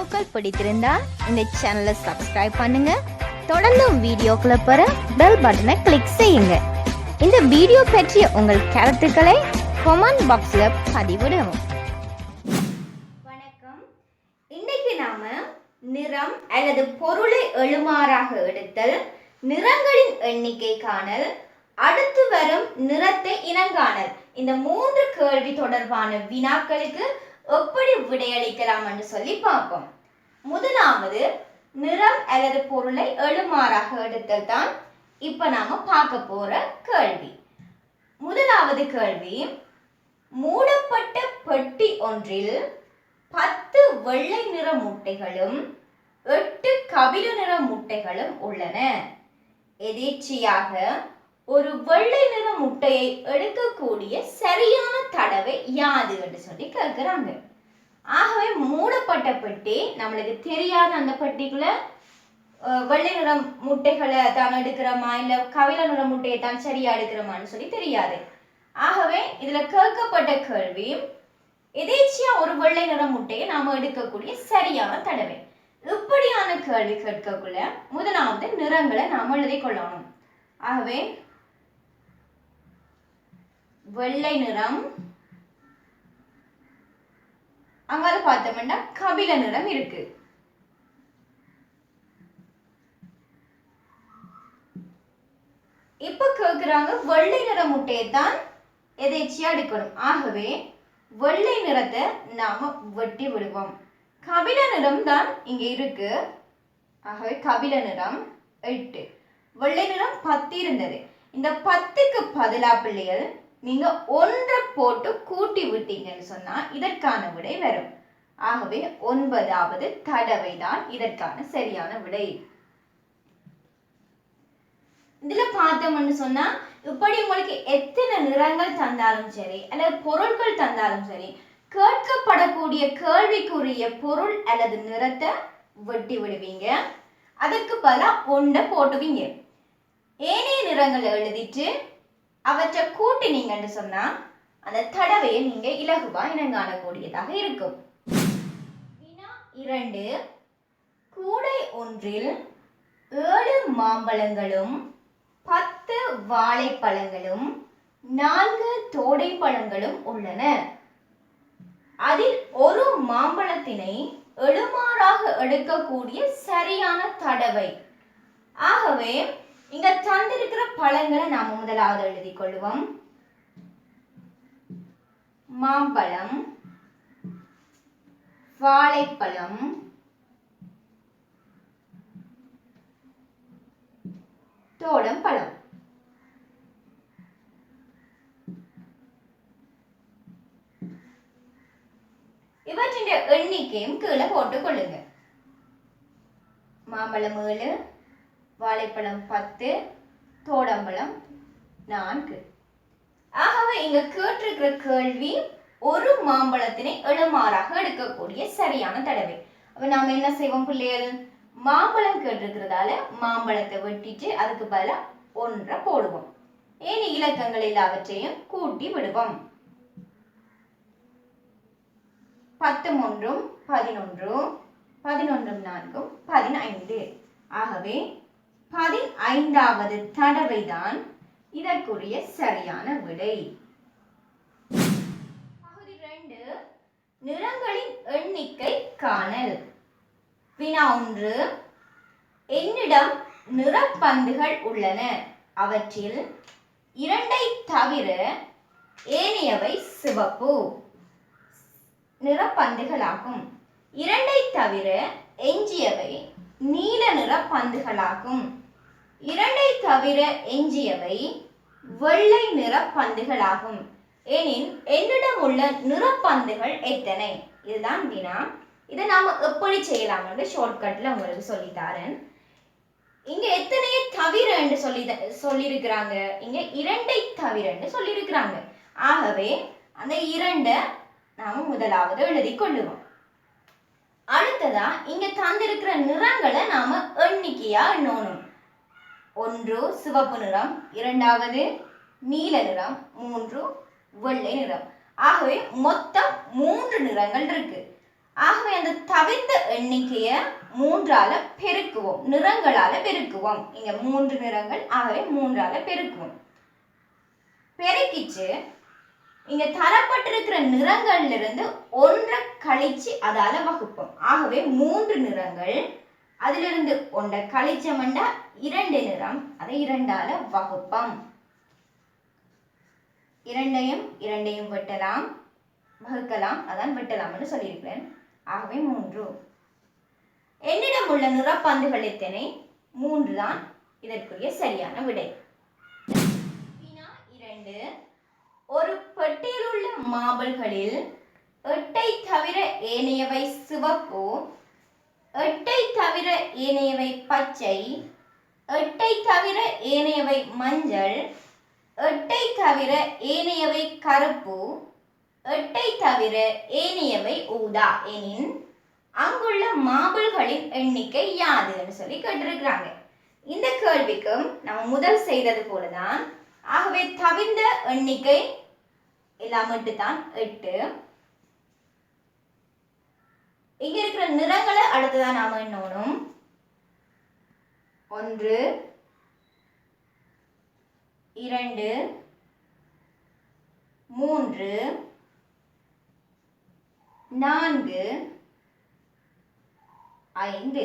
வீடியோக்கள் பிடித்திருந்தா இந்த சேனலை சப்ஸ்கிரைப் பண்ணுங்க. தொடர்ந்தும் வீடியோக்களை பெற பெல் பட்டனை கிளிக் செய்யுங்க. இந்த வீடியோ பற்றிய உங்கள் கருத்துக்களை கொமெண்ட் பாக்ஸில் பதிவிடவும். வணக்கம். இன்னைக்கு நாம நிறம் அல்லது பொருளை எழுமாறாக எடுத்தல் நிறங்களின் எண்ணிக்கை காணல் அடுத்து வரும் நிறத்தை இனங்காணல். இந்த மூன்று கேள்வி தொடர்பான வினாக்களுக்கு எப்படி விடையளிக்கலாம் என்று சொல்லி பார்ப்போம். முதலாவது நிறம் அல்லது பொருளை எழுமாறாக எடுத்தல் தான் இப்ப நாம பார்க்க போற கேள்வி. முதலாவது கேள்வி மூடப்பட்ட பெட்டி ஒன்றில் பத்து வெள்ளை நிற முட்டைகளும் எட்டு கபில நிற முட்டைகளும் உள்ளன. எதேச்சையாக ஒரு வெள்ளை நிற முட்டையை எடுக்கக்கூடிய சரியான தடவை யாது என்று சொல்லி கேட்கிறாங்க. ஆகவே மூடப்பட்ட பெட்டி நம்மளுக்கு தெரியாத அந்த பெட்டிக்குள்ள வெள்ளை நிற முட்டைகளை தான் எடுக்கிறோமா? இல்லை கவில நிற முட்டையை தான் சரியா எடுக்கிறோமான்னு சொல்லி தெரியாது. ஆகவே இதுல கேட்கப்பட்ட கேள்வி எதேச்சியா ஒரு வெள்ளை நிற முட்டையை நாம எடுக்கக்கூடிய சரியான தடவை. இப்படியான கேள்வி கேட்கக்குள்ள முதலாவது நிறங்களை நாம் எழுதி கொள்ளணும். ஆகவே வெள்ளை நிறம் அங்கால பார்த்தோம்னா கபில நிறம் இருக்கு. இப்ப கேக்குறாங்க வெள்ளை நிற முட்டையை தான் எதேச்சியா எடுக்கணும். ஆகவே வெள்ளை நிறத்தை நாம வெட்டி விடுவோம். கபில நிறம் தான் இங்க இருக்கு. ஆகவே கபில நிறம் எட்டு. வெள்ளை நிறம் பத்து இருந்தது. இந்த பத்துக்கு பதிலா பிள்ளைகள் நீங்க ஒன்றை போட்டு கூட்டி விட்டீங்கன்னு சொன்னா இதற்கான விடை வரும். ஆகவே ஒன்பதாவது தடவை தான் இதற்கான சரியான விடை. இதுல பார்த்தோம்னு சொன்னா இப்படி உங்களுக்கு எத்தனை நிறங்கள் தந்தாலும் சரி அல்லது பொருட்கள் தந்தாலும் சரி கேட்கப்படக்கூடிய கேள்விக்குரிய பொருள் அல்லது நிறத்தை வெட்டி விடுவீங்க. அதுக்கு பதிலா ஒன்றை போட்டுவீங்க. ஏனைய நிறங்களை எழுதிட்டு அவற்றை கூட்டினீங்கன்னு சொன்னா அந்த தடவையை நீங்க இலகுவா இனங்காணக்கூடியதாக இருக்கும். வினா இரண்டு கூடை ஒன்றில் ஏழு மாம்பழங்களும் பத்து வாழைப்பழங்களும் நான்கு தோடைப்பழங்களும் உள்ளன. அதில் ஒரு மாம்பழத்தினை எழுமாறாக எடுக்கக்கூடிய சரியான தடவை. ஆகவே இங்க தந்திருக்கிற பழங்களை நாம முதலாவது எழுதி கொள்வோம் மாம்பழம் வாழைப்பழம் தோடம் பழம் இவற்றின் எண்ணிக்கையும் கீழே போட்டுக் கொள்ளுங்க. மாம்பழம் ஏழு வாழைப்பழம் பத்து தோடம்பழம் நான்கு. ஆகவே இங்க கேட்டிருக்கிற கேள்வி ஒரு மாம்பழத்தினை எழுமாறாக எடுக்கக்கூடிய சரியான தடவை. அப்ப நாம என்ன செய்வோம் பிள்ளைகள்? மாம்பழம் கேட்டிருக்கிறதால மாம்பழத்தை வெட்டிட்டு அதுக்கு பதிலா ஒன்றை போடுவோம். ஏனி இலக்கங்கள் எல்லாவற்றையும் கூட்டி விடுவோம். பத்து ஒன்றும் பதினொன்றும் பதினொன்றும் நான்கும் பதினைந்து. ஆகவே பதினைந்தாவது தடவைதான் இதற்குரிய சரியான விடை. பகுதி ரெண்டு நிறங்களின் எண்ணிக்கை காணல். வினா ஒன்று என்னிடம் நிறப்பந்துகள் உள்ளன. அவற்றில் இரண்டை தவிர ஏனையவை சிவப்பு. நிறப்பந்துகளாகும். இரண்டை தவிர எஞ்சியவை நீல நிற பந்துகளாகும் இரண்டை தவிர எஞ்சியவை வெள்ளை நிற பந்துகளாகும். எனின் என்னிடம் உள்ள நிறப்பந்துகள் எத்தனை? இதுதான் வினா. இதை நாம் எப்படி செய்யலாம் என்று ஷார்ட்கட்டில் உங்களுக்கு சொல்லித்தாரேன். இங்க எத்தனையை தவிர என்று சொல்லி சொல்லியிருக்கிறாங்க? இங்க இரண்டை தவிர என்று சொல்லியிருக்கிறாங்க. ஆகவே அந்த இரண்டை நாம முதலாவது எழுதி கொள்ளுவோம். அடுத்ததா இங்க தந்திருக்கிற நிறங்களை நாம எண்ணிக்கையா எண்ணணும். ஒன்று சிவப்பு நிறம். இரண்டாவது நீல நிறம். மூன்று வெள்ளை நிறம். ஆகவே மொத்தம் மூன்று நிறங்கள் இருக்கு. ஆகவே அந்த தவிர்த்த எண்ணிக்கையை மூன்றால பெருக்குவோம். நிறங்களால பெருக்குவோம். இங்க மூன்று நிறங்கள் ஆகவே மூன்றால பெருக்குவோம். பெருக்கிச்சு. இங்க தரப்பட்டிருக்கிற நிறங்கள்ல இருந்து ஒன்றை கழிச்சு அதால வகுப்போம். ஆகவே மூன்று நிறங்கள் அதிலிருந்து ஒன்றை கழிச்சமண்டா இரண்டு நிறம் அதை இரண்டால வகுப்பம். இரண்டையும் இரண்டையும் வெட்டலாம். வகுக்கலாம். அதான் வெட்டலாம்னு சொல்லியிருக்கிறேன். ஆகவே மூன்று. என்னிடம் உள்ள நிறப்பந்துகள் எத்தனை? மூன்று தான் இதற்குரிய சரியான விடை. வினா இரண்டு. ஒரு பெட்டியில் உள்ள மாபல்களில் எட்டை தவிர ஏனையவை சிவப்பு. எட்டை தவிர ஏனையவை பச்சை. எட்டை தவிர ஏனையவை மஞ்சள். எட்டை தவிர ஏனையவை கருப்பு. எட்டை தவிர ஏனையவை ஊதா எனின் அங்குள்ள மாபிள்களின் எண்ணிக்கை யாதுன்னு சொல்லி கேட்டிருக்கிறாங்க. இந்த கேள்விக்கும் நம்ம முதல் செய்தது போலதான். ஆகவே தவிர்ந்த எண்ணிக்கை எல்லாம் தான் எட்டு. இங்க இருக்கிற நிறங்களை அடுத்ததான் நாம எண்ணணும் ஒன்று இரண்டு மூன்று நான்கு ஐந்து.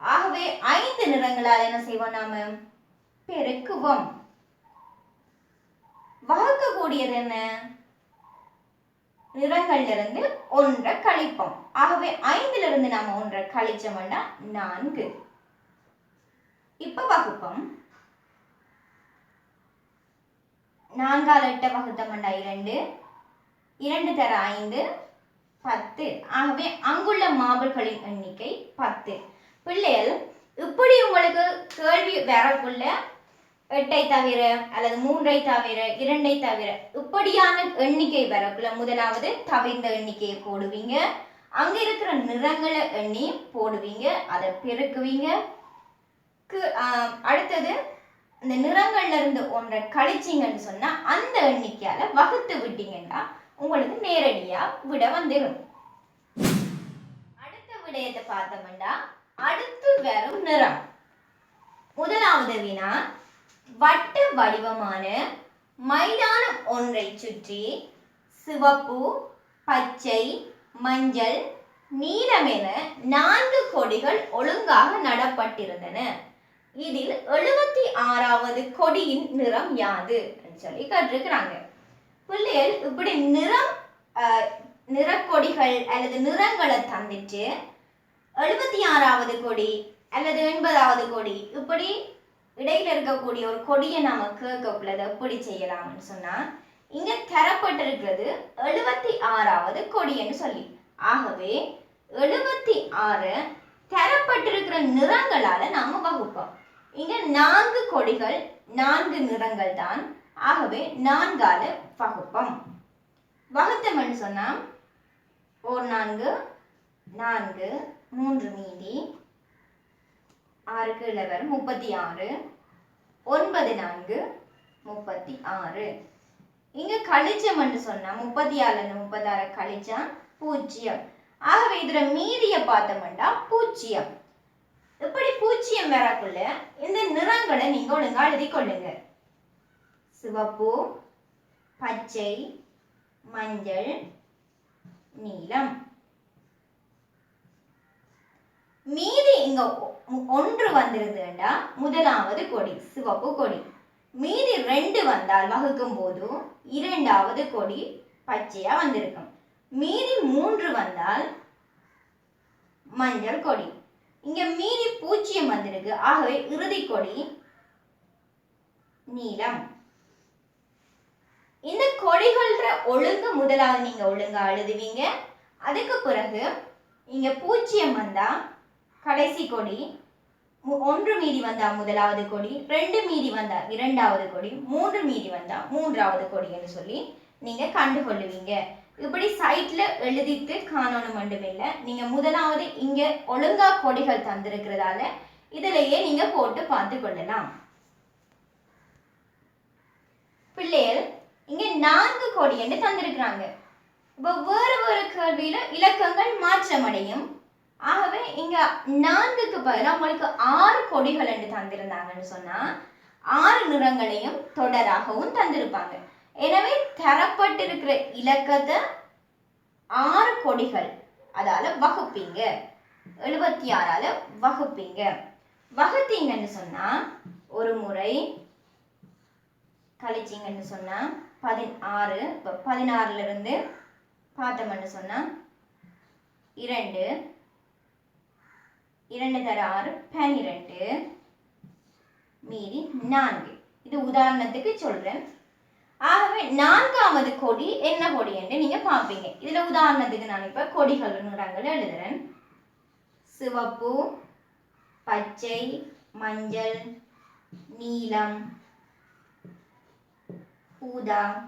ஆகவே ஐந்து நிறங்களால் என்ன செய்வோம் நாம? பெருக்குவோம். வகுக்கக்கூடியது என்ன? நிறங்கள்ல இருந்து ஒன்றை கழிப்போம். ஆகவே ஐந்துல இருந்து நாம ஒன்றை கழிச்சோம்னா நான்கு. இப்ப வகுப்போம். நான்கால் எட்ட வகுத்தோம்னா இரண்டு. இரண்டு தர ஐந்து பத்து. ஆகவே அங்குள்ள மாபல்களின் எண்ணிக்கை பத்து. பிள்ளைகள் இப்படி உங்களுக்கு கேள்வி வரக்குள்ள எட்டை தவிர அல்லது மூன்றை தவிர இரண்டை தவிர இப்படியான எண்ணிக்கை வரக்குள்ள முதலாவது தவிர்ந்த எண்ணிக்கையை போடுவீங்க. அங்க இருக்கிற நிறங்களை எண்ணி போடுவீங்க. அதை பெருக்குவீங்க. ஆஹ் அடுத்தது இந்த நிறங்கள்ல இருந்து ஒன்றை கழிச்சிங்கன்னு சொன்னா அந்த எண்ணிக்கையால வகுத்து விட்டீங்கன்னா உங்களுக்கு நேரடியா விட வந்துடும் அடுத்த விடயத்தை பார்த்தோம்னா அடுத்து வரும் நிறம். முதலாவது வினா வட்ட வடிவமான மைதானம் ஒன்றை சுற்றி சிவப்பு பச்சை மஞ்சள் நீலம் என நான்கு கொடிகள் ஒழுங்காக நடப்பட்டிருந்தன. இதில் எழுபத்தி ஆறாவது கொடியின் நிறம் யாது சொல்லி கேட்டிருக்கிறாங்க. பிள்ளைகள் இப்படி நிறம் நிறக்கொடிகள் அல்லது நிறங்களை தந்துட்டு எழுபத்தி ஆறாவது கொடி அல்லது எண்பதாவது கொடி இப்படி இடையில இருக்கக்கூடிய ஒரு கொடியை நாம கேட்கக்குள்ளது எப்படி செய்யலாம்னு சொன்னா இங்க தரப்பட்டிருக்கிறது எழுபத்தி ஆறாவது கொடின்னு சொல்லி. ஆகவே எழுபத்தி ஆறு தரப்பட்டிருக்கிற நிறங்களால நாம வகுப்போம். இங்க நான்கு கொடிகள் நான்கு நிறங்கள் தான். ஆகவே நான்கால வகுப்பம். வகுத்தம்னு சொன்னா ஒரு நான்கு நான்கு மூன்று மீதி ஆறு கீழே வரும் முப்பத்தி ஆறு. ஒன்பது நான்கு முப்பத்தி ஆறு. இங்க கழிச்சம்னு சொன்னா முப்பத்தி ஆறுல இருந்து முப்பத்தாறு கழிச்சா பூஜ்ஜியம். ஆகவே இதுல மீதிய பார்த்தோம்னா பூஜ்ஜியம். இப்படி பூஜ்ஜியம் வரக்குள்ள இந்த நிறங்களை நீங்க ஒழுங்கா எழுதி கொள்ளுங்க. சிவப்பு பச்சை மஞ்சள் நீலம். மீதி இங்க ஒன்று வந்திருந்ததுண்டா? முதலாவது கொடி சிவப்பு கொடி. மீதி ரெண்டு வந்தால் வகுக்கும் போது இரண்டாவது கொடி பச்சையா வந்திருக்கும். மீதி மூன்று வந்தால் மஞ்சள் கொடி. இங்க மீதி பூஜ்ஜியம் வந்திருக்கு. ஆகவே இறுதி கொடி நீலம். இந்த கொடிகள்ற ஒழுங்கு முதலாவது நீங்க ஒழுங்கா எழுதுவீங்க அதுக்கு பிறகு இங்க பூஜ்ஜியம் வந்தா கடைசி கொடி. மு- ஒன்று மீதி வந்தா முதலாவது கொடி ரெண்டு மீதி வந்தா இரண்டாவது கொடி மூன்று மீதி வந்தா மூன்றாவது கொடின்னு சொல்லி நீங்க கண்டுகொள்ளுவீங்க. இப்படி சைட்ல எழுதிட்டு காணணும் மட்டுமே இல்லை நீங்க முதலாவது இங்க ஒழுங்கா கொடிகள் தந்திருக்கிறதால இதிலேயே நீங்க போட்டு பார்த்து கொள்ளலாம். பிள்ளைகள் இங்க நான்கு கொடி என்று தந்திருக்கிறாங்க. இப்போ வேறு வேறு கேள்வியில இலக்கங்கள் மாற்றமடையும். ஆகவே இங்க நான்குக்கு பதிலாக உங்களுக்கு ஆறு கொடிகள் என்று தந்திருந்தாங்கன்னு சொன்னா ஆறு நிறங்களையும் தொடராகவும் தந்திருப்பாங்க. எனவே தரப்பட்டிருக்கிற இலக்கத்தை ஆறு கொடிகள் அதால வகுப்பீங்க. எழுபத்தி ஆறால வகுப்பீங்க. வகுத்தீங்கன்னு சொன்னா ஒரு முறை கழிச்சிங்கன்னு சொன்னா பதினாறு இப்போ பதினாறுல இருந்து பார்த்தோம்னு சொன்னா இரண்டு இரண்டு தர ஆறு பனிரெண்டு. மீறி நான்கு. இது உதாரணத்துக்கு சொல்றேன். ஆகவே நான்காவது கொடி என்ன கொடி என்று நீங்க பார்ப்பீங்க. இதுல உதாரணத்துக்கு நான் இப்ப கொடிகள் நிறங்கள் எழுதுறேன். சிவப்பு பச்சை மஞ்சள் நீலம் ஊதா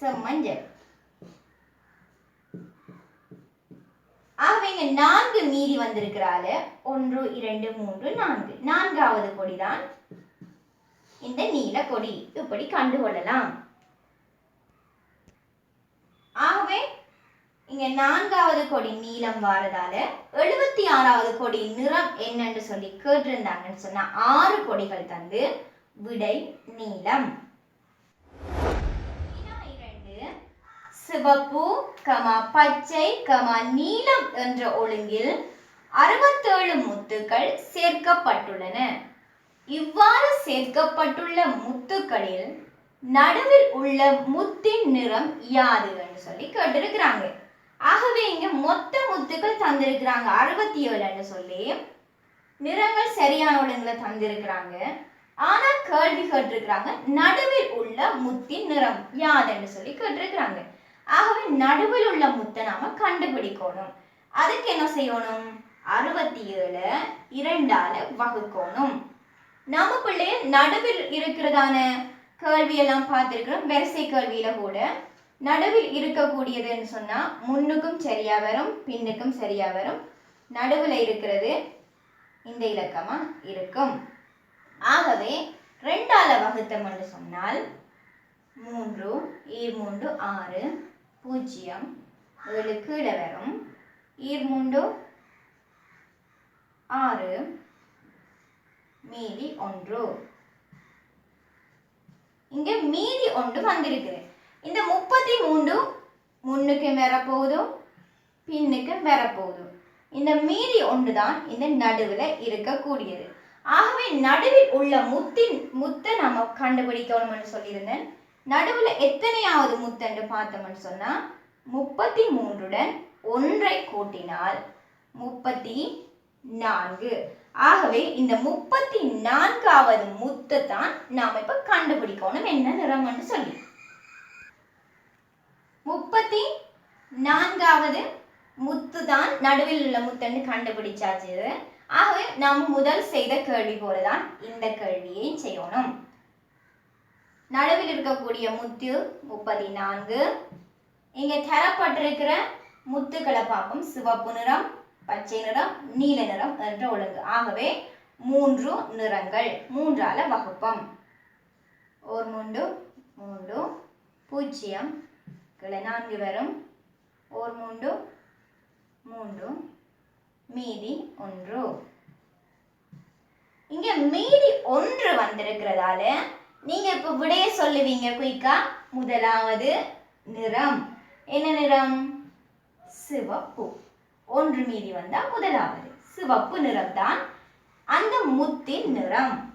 செம்மஞ்சள். ஆகவே இங்க நான்கு மீதி வந்திருக்கிறால ஒன்று இரண்டு மூன்று நான்கு. நான்காவது கொடிதான் இந்த நீல கொடி. இப்படி கண்டுகொள்ளலாம் ஆகவே இங்க நான்காவது கொடி நீளம் வாரதால எழுபத்தி ஆறாவது கொடி நிறம் என்னன்னு சொல்லி கேட்டிருந்தாங்கன்னு சொன்னா ஆறு கொடிகள் தந்து விடை நீளம் வினா இரண்டு சிவப்பு கமா பச்சை கமா நீலம் என்ற ஒழுங்கில் அறுபத்தேழு முத்துக்கள் சேர்க்கப்பட்டுள்ளன. இவ்வாறு சேர்க்கப்பட்டுள்ள முத்துக்களில் நடுவில் உள்ள முத்தின் நிறம் யாது என்று சொல்லி கேட்டிருக்கிறாங்க. ஆகவே இங்க மொத்த முத்துக்கள் தந்திருக்கிறாங்க. அறுபத்தி ஏழுன்னு சொல்லி நிறங்கள் சரியான ஒழுங்குல தந்திருக்கிறாங்க. ஆனா கேள்வி கேட்டிருக்கிறாங்க நடுவில் உள்ள முத்தின் நிறம் யாதுன்னு சொல்லி கேட்டிருக்கிறாங்க. ஆகவே நடுவில் உள்ள முத்தை நாம கண்டுபிடிக்கணும். அதுக்கு என்ன செய்யணும்? அறுபத்தி ஏழு இரண்டால வகுக்கணும். நமக்குள்ளே பிள்ளைய நடுவில் இருக்கிறதான கேள்வியெல்லாம் பார்த்துருக்கிறோம். வரிசை கேள்வியில கூட. நடுவில் இருக்கக்கூடியதுன்னு சொன்னா முன்னுக்கும் சரியா வரும் பின்னுக்கும் சரியா வரும். நடுவில் இருக்கிறது இந்த இலக்கமா இருக்கும். ஆகவே ரெண்டால வகுத்தம் என்று சொன்னால் மூன்று ஈர் மூன்று ஆறு பூஜ்ஜியம். ஏழு கீழே வரும். ஈர்மூண்டு ஆறு. மீதி ஒன்று. இங்க மீதி ஒன்று வந்திருக்குது. இந்த முப்பத்தி மூன்று முன்னுக்கும் வரப்போகுதும் பின்னுக்கும் வரப்போகுதும் இந்த மீதி ஒன்று தான் இந்த நடுவில் இருக்கக்கூடியது. ஆகவே நடுவில் உள்ள முத்தின் முத்தை நம்ம கண்டுபிடிக்கணும்னு சொல்லியிருந்தேன். நடுவில் எத்தனையாவது முத்தன்று பார்த்தோம்னு சொன்னால் முப்பத்தி மூன்றுடன் ஒன்றை கூட்டினால் முப்பத்தி நான்கு ஆகவே இந்த முப்பத்தி நான்காவது முத்தை தான் நாம் இப்போ கண்டுபிடிக்கணும் என்ன நிறம்னு சொல்லி. முப்பத்தி நான்காவது முத்து தான் நடுவில் உள்ள முத்தன்னு கண்டுபிடிச்சாச்சு. ஆகவே நாம் முதல் செய்த கேள்வி போலதான் இந்த கேள்வியை செய்யணும். நடுவில் இருக்கக்கூடிய முத்து முப்பத்தி நான்கு இங்கே தரப்பட்டிருக்கிற முத்துக்களை பார்ப்போம். சிவப்பு நிறம் பச்சை நிறம் நீல நிறம் என்ற ஒழுங்கு. ஆகவே மூன்று நிறங்கள் மூன்றால வகுப்பம். ஓர் மூன்று மூன்று பூஜ்ஜியம். கிளை நான்கு வரும். ஓர் மூன்று மூன்று மீதி ஒன்று. இங்கே மீதி ஒன்று வந்திருக்கிறதால நீங்க இப்ப விடைய சொல்லுவீங்க குயிக்கா முதலாவது நிறம். என்ன நிறம்? சிவப்பு. ஒன்று மீதி வந்தா முதலாவது. சிவப்பு நிறம் தான் அந்த முத்தின் நிறம்.